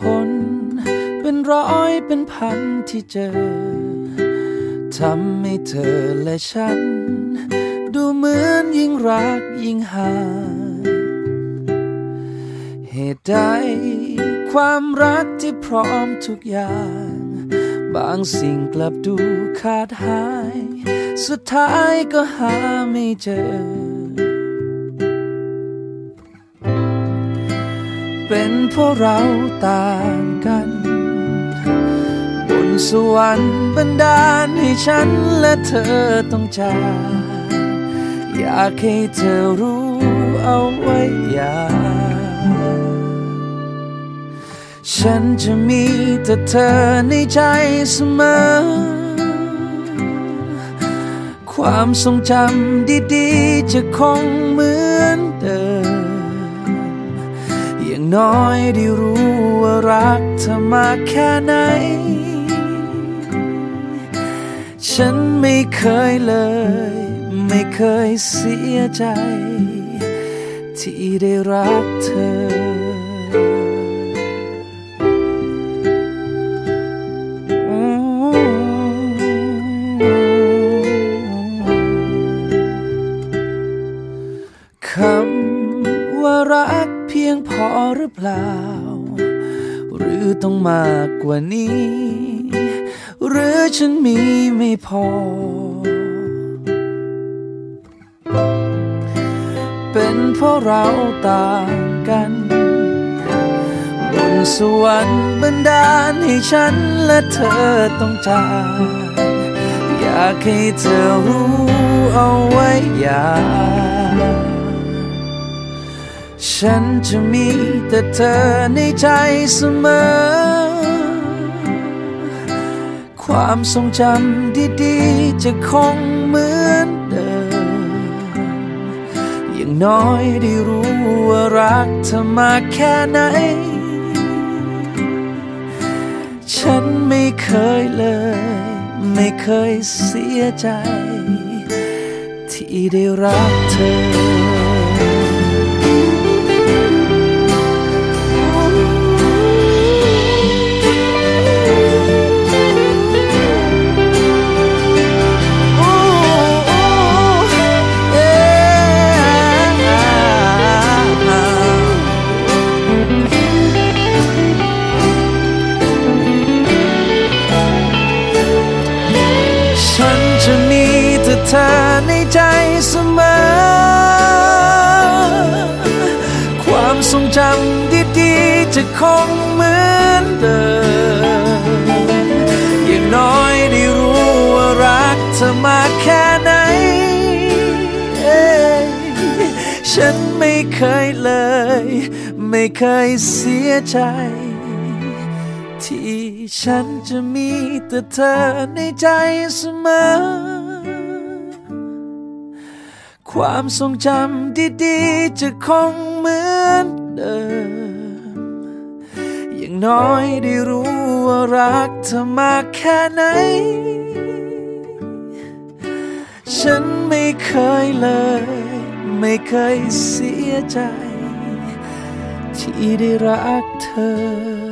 ตุผลเป็นร้อยเป็นพันที่เจอ ทำให้เธอและฉัน ดูเหมือนยิ่งรักยิ่งห่างเหตุใดความรักที่พร้อมทุกอย่าง บางสิ่งกลับดูขาดหาย สุดท้ายก็หาไม่เจอ เป็นเพราะเราต่างกัน บนสวรรค์บันดาลให้ฉันและเธอต้องจากอยากให้เธอรู้เอาไว้อย่าฉันจะมีแต่เธอในใจเสมอ ความทรงจำดีๆ จะคงเหมือนเดิมอ น้อยได้รู้ว่ารักเธอมากแค่ไหน ฉันไม่เคยเลย ไม่เคยเสียใจ ที่ได้รักเธอคำว่ารัก เพียงพอหรือเปล่า หรือต้องมากกว่านี้ หรือฉันมีไม่พอ เป็นเพราะเราต่างกันบนสวรรค์บันดาลให้ฉันและเธอต้องจากอยากให้เธอรู้เอาไว้อย่า ฉันจะมีแต่เธอในใจเสมอ ความทรงจำดีๆ จะคงเหมือนเดิม อย่างน้อยได้รู้ว่ารักเธอมาแค่ไหน ฉันไม่เคยเลย ไม่เคยเสียใจ ที่ได้รักเธอ เธอในใจเสมอ ความทรงจำดีๆจะคงเหมือนเดิม อย่างน้อยได้รู้ว่ารักเธอมาแค่ไหน ฉันไม่เคยเลย ไม่เคยเสียใจที่ฉันจะมีแต่เธอในใจเสมอ ความทรงจำดีๆ จะคงเหมือนเดิม อย่างน้อยได้รู้ว่ารักเธอมากแค่ไหน ฉันไม่เคยเลย ไม่เคยเสียใจ ที่ได้รักเธอ